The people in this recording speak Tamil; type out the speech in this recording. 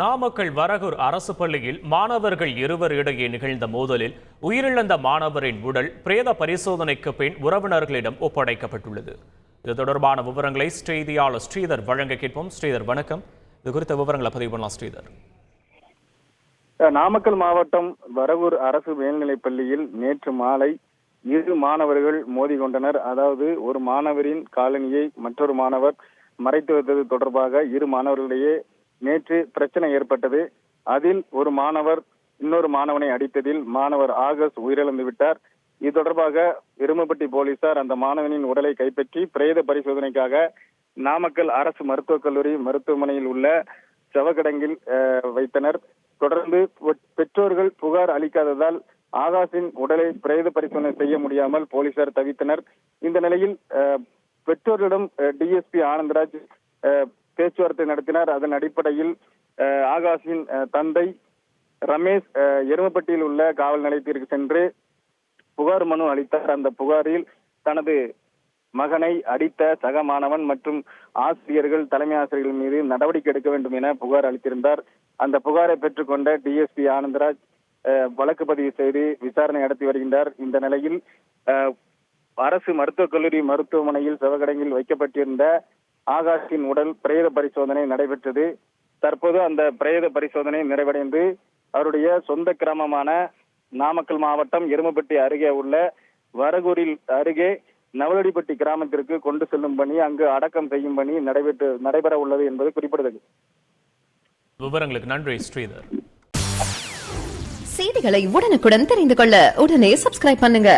நாமக்கல் வரகூர் அரசு பள்ளியில் மாணவர்கள் இருவர் இடையே நிகழ்ந்த மோதலில் உயிரிழந்த மாணவரின் உடல் பிரேத பரிசோதனைக்கு பின் உறவினர்களிடம் ஒப்படைக்கப்பட்டுள்ளது. இது தொடர்பான விவரங்களை செய்தியாளர் ஸ்ரீதர் வழங்க கேட்போம். ஸ்ரீதர் வணக்கம். இது குறித்த விவரங்களை பதிவு பண்ணலாம் ஸ்ரீதர். நாமக்கல் மாவட்டம் வரவூர் அரசு மேல்நிலைப் பள்ளியில் நேற்று மாலை இரு மாணவர்கள் மோதி கொண்டனர். அதாவது ஒரு மாணவரின் காலனியை மற்றொரு மாணவர் மறைத்து வைத்தது தொடர்பாக இரு மாணவர்களிடையே நேற்று பிரச்சனை ஏற்பட்டது. அதில் ஒரு மாணவர் இன்னொரு மாணவனை அடித்ததில் மாணவர் ஆகஸ்ட் உயிரிழந்து விட்டார். இது தொடர்பாக எருமப்பட்டி போலீசார் அந்த மாணவனின் உடலை கைப்பற்றி பிரேத பரிசோதனைக்காக நாமக்கல் அரசு மருத்துவக் கல்லூரி மருத்துவமனையில் உள்ள செவகடங்கில் அஹ், வைத்தனர். தொடர்ந்து பெற்றோர்கள் புகார் அளிக்காததால் ஆகாஷின் உடலை பிரேத பரிசோதனை செய்ய முடியாமல் போலீசார் தவித்தனர். இந்த நிலையில் அஹ், பெற்றோர்களிடம் டிஎஸ்பி ஆனந்தராஜ் அஹ், பேச்சுவார்த்தை நடத்தினார். அதன் அடிப்படையில் அஹ், ஆகாஷின் தந்தை ரமேஷ் அஹ், எருமப்பட்டியில் உள்ள காவல் நிலையத்திற்கு சென்று புகார் மனு அளித்தார். அந்த புகாரில் தனது மகனை அடித்த சக மாணவன் மற்றும் ஆசிரியர்கள் தலைமை ஆசிரியர்கள் மீது நடவடிக்கை எடுக்க வேண்டும் என புகார் அளித்திருந்தார். அந்த புகாரை பெற்றுக்கொண்ட டிஎஸ்பி ஆனந்தராஜ் அஹ், வழக்கு பதிவு செய்து விசாரணை நடத்தி வருகின்றார். இந்த நிலையில் அஹ், அரசு மருத்துவக் கல்லூரி மருத்துவமனையில் சிவகடங்கில் வைக்கப்பட்டிருந்த ஆகாஷின் உடல் பிரேத பரிசோதனை நடைபெற்றது. தற்போது அந்த பிரேத பரிசோதனை நிறைவடைந்து அவருடைய சொந்த கிராமமான நாமக்கல் மாவட்டம் எருமப்பட்டி அருகே உள்ள வரகூரில் அருகே நவலடிப்பட்டி கிராமத்திற்கு கொண்டு செல்லும் பணி அங்கு அடக்கம் செய்யும் பணி நடைபெற்று நடைபெற உள்ளது என்பது குறிப்பிடத்தக்கது. விவரங்களுக்கு நன்றி ஸ்ரீதர். செய்திகளை உடனுக்குடன் தெரிந்து கொள்ள உடனே சப்ஸ்கிரைப் பண்ணுங்க.